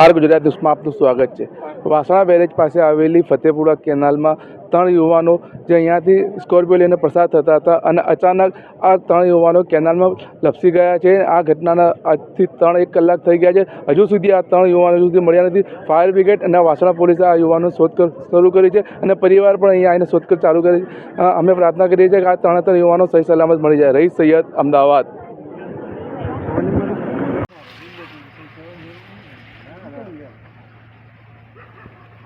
R Gujarat ન્યૂઝમાં આપનું સ્વાગત છે. વાસણા બેરેજ પાસે આવેલી ફતેપુરા કેનાલમાં ત્રણ યુવાનો જે અહીંયાથી સ્કોર્પિયો લઈને પસાર થતા હતા અને અચાનક આ ત્રણ યુવાનો કેનાલમાં લપસી ગયા છે. આ ઘટનાના આજથી ત્રણ એક કલાક થઈ ગયા છે. હજુ સુધી આ ત્રણ યુવાનો સુધી મળ્યા નથી. ફાયર બ્રિગેડ અને વાસણા પોલીસે આ યુવાનો શોધખોળ શરૂ કરી છે અને પરિવાર પણ અહીંયા આવીને શોધખોળ ચાલુ કરી અમે પ્રાર્થના કરીએ છીએ કે આ ત્રણે ત્રણ યુવાનો સહી સલામત મળી જાય. રહી સૈયદ અમદાવાદ.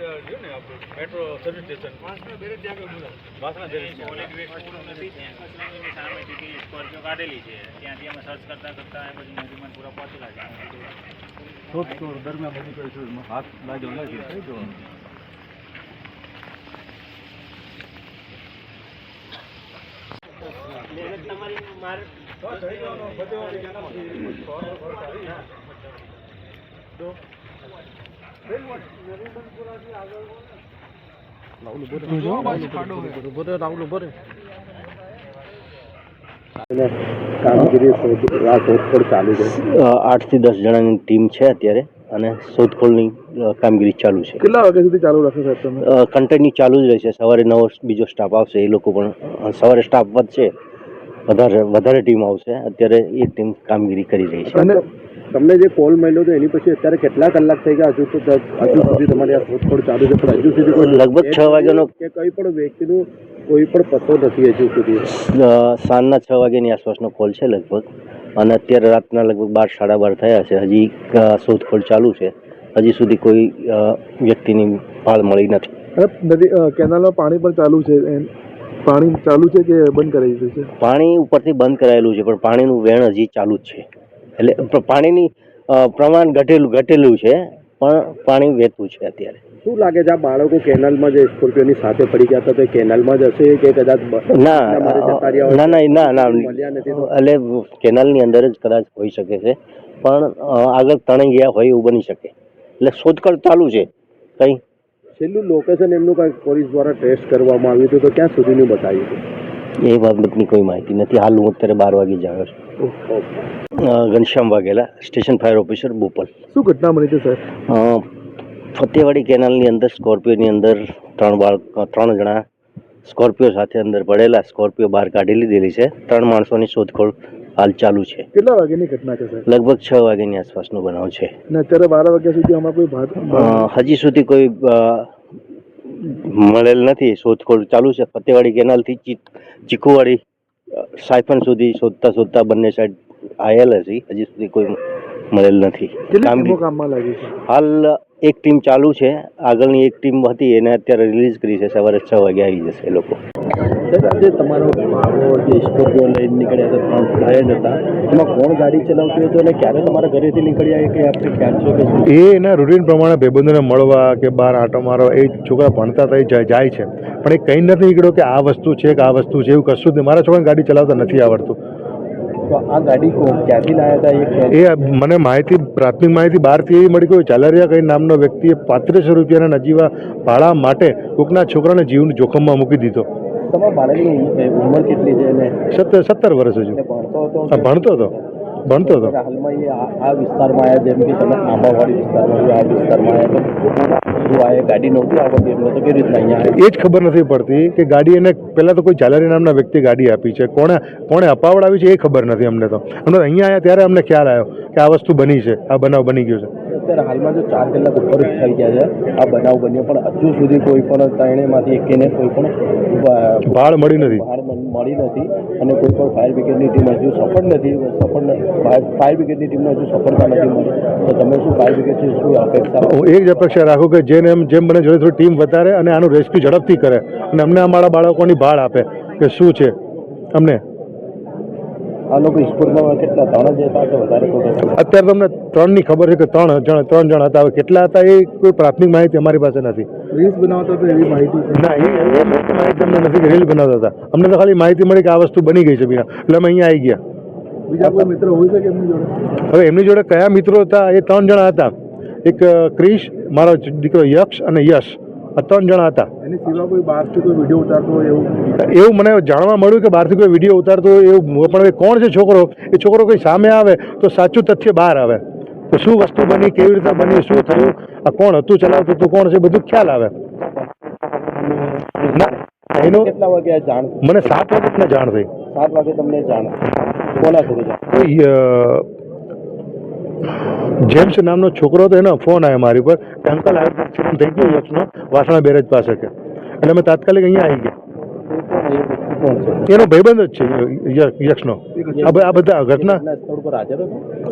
રહ્યું ને metro service station Vasna barrage Scorpio કાઢેલી છે ત્યાંથી અમે સર્ચ કરતા કરતા એ પછી નદીમાં પૂરા પહોંચેલા છે દરમિયાન બધી કોઈ શું હાથ લાગ્યો નથી થઈ ગયો આઠથી દસ જણાની ટીમ છે અત્યારે અને શોધખોળની કામગીરી ચાલુ છે. કેટલા વાગ્યા સુધી ચાલુ રાખે સાહેબ તમે? કન્ટેન્યુ ચાલુ જ રહેશે. સવારે નવો બીજો સ્ટાફ આવશે. એ લોકો પણ સવારે સ્ટાફ વધશે. વધારે વધારે ટીમ આવશે. અત્યારે એ ટીમ કામગીરી કરી રહી છે. અને તમને જે કોલ મળ્યો હતો એની પછી અત્યારે કેટલા કલાક થઈ ગયા? હજુ તો હજુ સુધી તમારી આ શોધખોળ ચાલુ છે. પણ હજુ સુધી કોઈ લગભગ છ વાગ્યાનો કે કઈ પણ વ્યક્તિનું કોઈ પણ પત્તો નથી હજુ સુધી. સાંજના છ વાગ્યાની આસપાસનો કોલ છે લગભગ. અને અત્યારે રાતના લગભગ બાર સાડા બાર થયા છે. હજી શોધખોળ ચાલુ છે. હજી સુધી કોઈ વ્યક્તિની ભાળ મળી નથી. નદી કેનાલમાં પાણી પણ ચાલુ છે. એમ પાણી ચાલુ છે કે બંધ કરાવી દીધું છે પાણી ઉપરથી બંધ કરાયેલું છે પણ પાણીનું વેણ હજી ચાલુ જ છે. એટલે પાણીની પ્રમાણ ઘટેલું ઘટેલું છે પણ પાણી વહેતું છે અત્યારે. શું લાગે છે આ બાળકો કેનાલમાં જે સ્કોર્પિયોની સાથે પડી ગયા હતા તો કેનલમાં જ હશે કે કદાચ ના ના ના ના ના એટલે કેનાલની અંદર જ કદાચ હોઈ શકે છે પણ આગળ તણાઈ ગયા હોય એવું બની શકે. એટલે શોધખોળ ચાલુ છે કઈ? છેલ્લું લોકેશન એમનું કાંઈ પોલીસ દ્વારા ટેસ્ટ કરવામાં આવ્યું હતું તો ક્યાં સુધીનું બતાવ્યું હતું? એ બાબતની કોઈ માહિતી નથી. હાલ હું અત્યારે બાર વાગે જ આવ્યો છું. Ghanshyam Vaghela station fire officer Bopal. શું ઘટના બની છે સર ફતેવાડી કેનાલની અંદર સ્કોર્પિયોની અંદર ત્રણ બાળક ત્રણ જણા સ્કોર્પિયો સાથે અંદર પડેલા સ્કોર્પિયો બહાર કાઢી લીધેલી છે. ત્રણ માણસોની શોધખોળ હાલ ચાલુ છે. કેટલા વાગ્યાની ઘટના છે સાહેબ? લગભગ છ વાગ્યાની આસપાસનો બનાવ છે. ને અત્યારે બાર વાગ્યા સુધી આમાં કોઈ ભાગ હજી સુધી કોઈ મળેલ નથી. શોધખોળ ચાલુ છે. ફતેવાડી કેનાલથી ચી- ચીકુવાડી સાયફન સુધી શોધતા શોધતા બંને સાઈડ આયેલ હતી હજી સુધી કોઈ મળેલ નથી. હાલ એક ટીમ ચાલુ છે. આગળની એક ટીમ હતી એને અત્યારે રિલીઝ કરી છે. સવારે છ વાગે આવી જશે એ લોકો. આજે તમારો બાળકો જે સ્કોર્પિયો લઈને નીકળ્યા હતા ત્રણ ઘાયલ હતા એમાં કોણ ગાડી ચલાવતી હતું અને ક્યારે તમારા ઘરેથી નીકળ્યા એ કંઈ આપણે ખ્યાલ છે એ એના રૂટીન પ્રમાણે ભાઈબંધોને મળવા કે બહાર આંટો મારવા એ છોકરા ભણતા થઈ જાય જાય છે. પણ એ કંઈ નથી નીકળ્યો કે આ વસ્તુ છે કે આ વસ્તુ છે એવું કશું જ નહીં. મારા છોકરાને ગાડી ચલાવતા નથી આવડતું. તો આ ગાડી ક્યાંથી લાવ્યા હતા? એ મને માહિતી પ્રાથમિક માહિતી બહારથી એવી મળી કે ચાલરિયા કઈ નામનો વ્યક્તિએ પાંત્રીસો રૂપિયાના નજીવા ભાડા માટે કોકના છોકરાને જીવન જોખમમાં મૂકી દીધો. તમારા બાળકની ઉંમર- કેટલી છે? સત્તર વર્ષ હજુ. ભણતો હતો ભણતો હતો. ભણતો હતો. હાલમાં એ આ વિસ્તારમાં આવ્યા જેમ કે તમે આંબાવાડી વિસ્તારમાં આ વિસ્તારમાં આવ્યા ગાડી નહોતી આવડતી એમને તો કેવી રીતના અહીંયા એ જ ખબર નથી પડતી કે ગાડી એને પહેલાં તો કોઈ જાલારી નામના વ્યક્તિ ગાડી આપી છે. કોણે કોણે અપાવડાવી છે એ ખબર નથી અમને તો. અમને અહીંયા આવ્યા ત્યારે અમને ખ્યાલ આવ્યો કે આ વસ્તુ બની છે આ બનાવ બની ગયો છે. અત્યારે હાલમાં જો ચાર કલાક ઉપર થઈ ગયા છે. આ બનાવ બન્યો પણ હજુ સુધી કોઈ પણ ત્રણેયમાંથી એકેને કોઈ પણ ભાડ ભાળ મળી નથી. મ- મળી નથી અને કોઈ પણ ફાયર બ્રિગેડની ટીમ હજુ સફળ નથી સફળ ફાયર બ્રિગેડની ટીમને હજુ સફળતા નથી મળી. તો તમે શું ફાયર બ્રિગેડથી શું અપેક્ષા હું એક જ અપેક્ષા રાખું કે જેને એમ જેમ બને જોડે થોડી ટીમ વધારે અને આનું રેસ્ક્યુ ઝડપથી કરે અને અમને અમારા બાળકોની ભાળ આપે કે શું છે અમને? આ લોકો સ્કૂલમાં કેટલા ત્રણ જ હતા કે વધારે અત્યારે તમને ત્રણની ખબર છે કે ત્રણ જણ ત્રણ જણ હતા. હવે કેટલા હતા એ કોઈ પ્રાથમિક માહિતી અમારી પાસે નથી. રીલ્સ બનાવતા તો એવી માહિતી? ના એ એ માહિતી અમને નથી કે રીલ બનાવતા હતા. અમને તો ખાલી માહિતી મળી કે આ વસ્તુ બની ગઈ છે બીના એટલે અમે અહીંયા આવી ગયા. બીજા કોઈ મિત્ર હોય છે કે એમની જોડે? હવે એમની જોડે કયા મિત્રો હતા એ ત્રણ જણા હતા. એક ક્રિશ મારો દીકરો યક્ષ અને યશ. ત્રણ જણા હતા. એની સિવાય કોઈ બહારથી કોઈ વીડિયો ઉતારતો એવું? એવું મને જાણવા મળ્યું કે બહારથી કોઈ વીડિયો ઉતારતો હોય એવું પણ કોણ છે છોકરો? એ છોકરો કોઈ સામે આવે તો સાચું તથ્ય બહાર આવે. તો શું વસ્તુ બની કેવી રીતે બની શું થયું? આ કોણ હતું ચલાવતું હતું કોણ છે? બધું ખ્યાલ આવે. ના એનો કેટલા વાગે જાણ? મને સાત વાગે જાણ થઈ. સાત વાગે તમને જાણ. કોના સુધી જેમ્સ નામનો છોકરો હતો એનો ફોન આવ્યો મારી પર કે અંકલ આવી એક્સિડન્ટ થઈ ગયો યક્ષનો વાસણા બેરેજ પાસે કે. એટલે અમે તાત્કાલિક અહીંયા આવી ગયા. એનો ભાઈબંધ જ છે યક્ષનો. આ બધા ઘટના?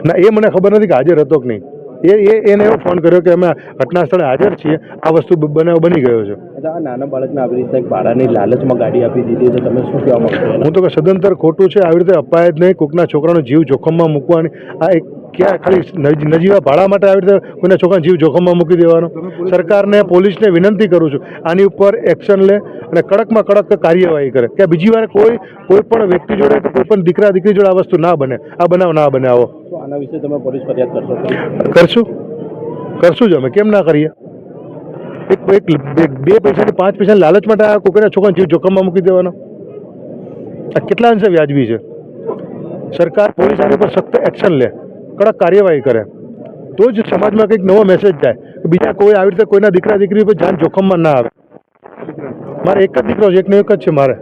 ના એ મને ખબર નથી કે હાજર હતો કે નહીં. એ એ એને એવો ફોન કર્યો કે અમે ઘટના સ્થળે હાજર છીએ. આ વસ્તુ બનાવ બની ગયો છે. આ નાના બાળકને આવી રીતે ભાડાની લાલચમાં ગાડી આપી દીધી તો તમે શું કહેવા માંગો હું તો કે સદંતર ખોટું છે આવી રીતે અપાય જ નહીં. કોકના છોકરાનો જીવ જોખમમાં મૂકવાની આ એક ક્યાં ખાલી નજી- નજીવા ભાડા માટે આવી રીતે કોઈના છોકરાને જીવ જોખમમાં મૂકી દેવાનો? સરકારને પોલીસને વિનંતી કરું છું આની ઉપર એક્શન લે અને કડકમાં કડક કાર્યવાહી કરે. કે બીજી વાર કોઈ કોઈ પણ વ્યક્તિ જોડે કે કોઈ પણ દીકરા દીકરી જોડે આ વસ્તુ ના બને આ બનાવ ના બને આવો. આના વિશે તમે પોલીસ ફરિયાદ કરશો કરશું. કરશું જ અમે કેમ ના કરીએ? એક એક બે- બે પૈસાની પાંચ પૈસાની લાલચ માટે આ કોઈના છોકરાને જીવ જોખમમાં મૂકી દેવાનો? આ કેટલા અંશે વ્યાજબી છે? સરકાર પોલીસ આની પર સખ્ત એક્શન લે. કડક કાર્યવાહી કરે. તો જ સમાજમાં કંઈક નવો મેસેજ જાય કે બીજા કોઈ આવી રીતે કોઈના દીકરા દીકરી પર જાન જોખમમાં ના આવે. મારે એક જ દીકરો છે, એકનો એક જ છે મારે.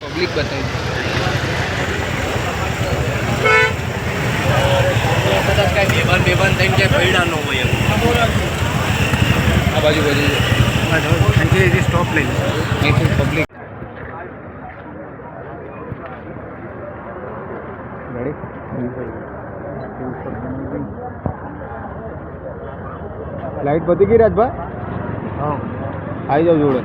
પબ્લિક બતાવી આ બાજુ બાજુ અહીંથી સ્ટોપ લઈ અહીંથી પબ્લિક લાઈટ પતી ગઈ રાજભાઈ હા. આવી જાવ જોડે.